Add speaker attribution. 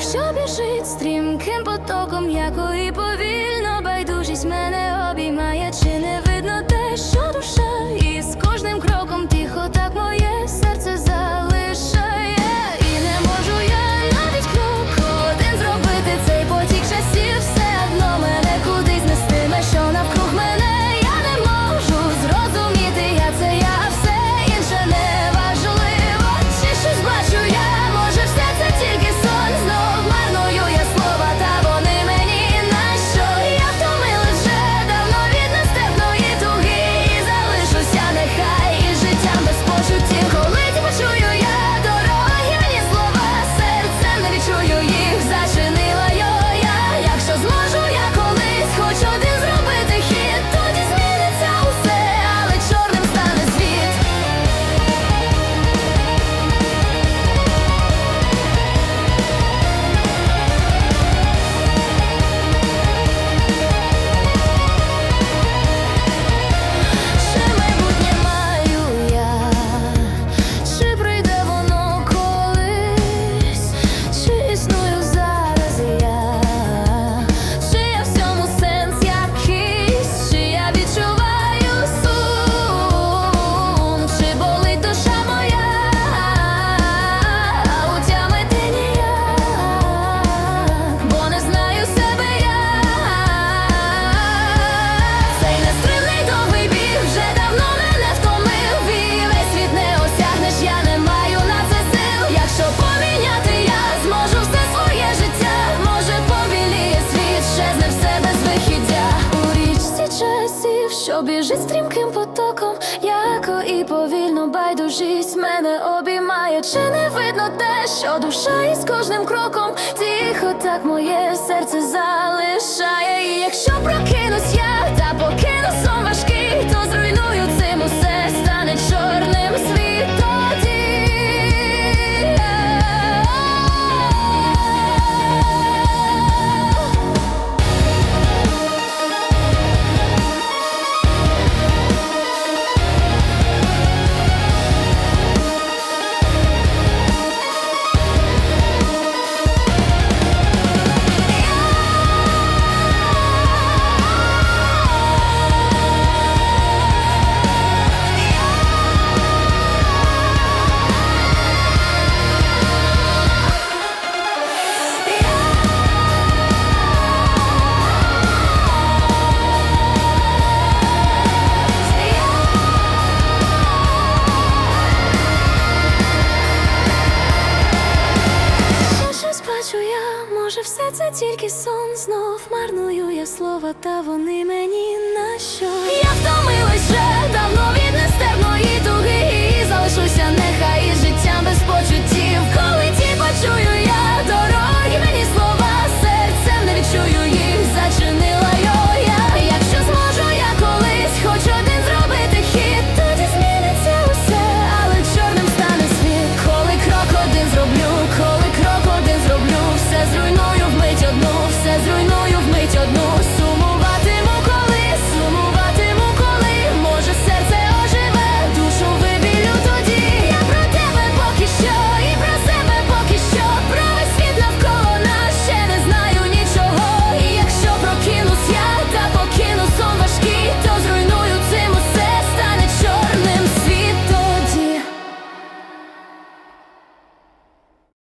Speaker 1: Що біжить стрімким потоком, якої повільно байдужість мене. байдужість мене обіймає, чи не видно те, що душа із кожним кроком тихо, так моє серце залишає. І якщо все це тільки сон знов марную я слова, та вони мені на.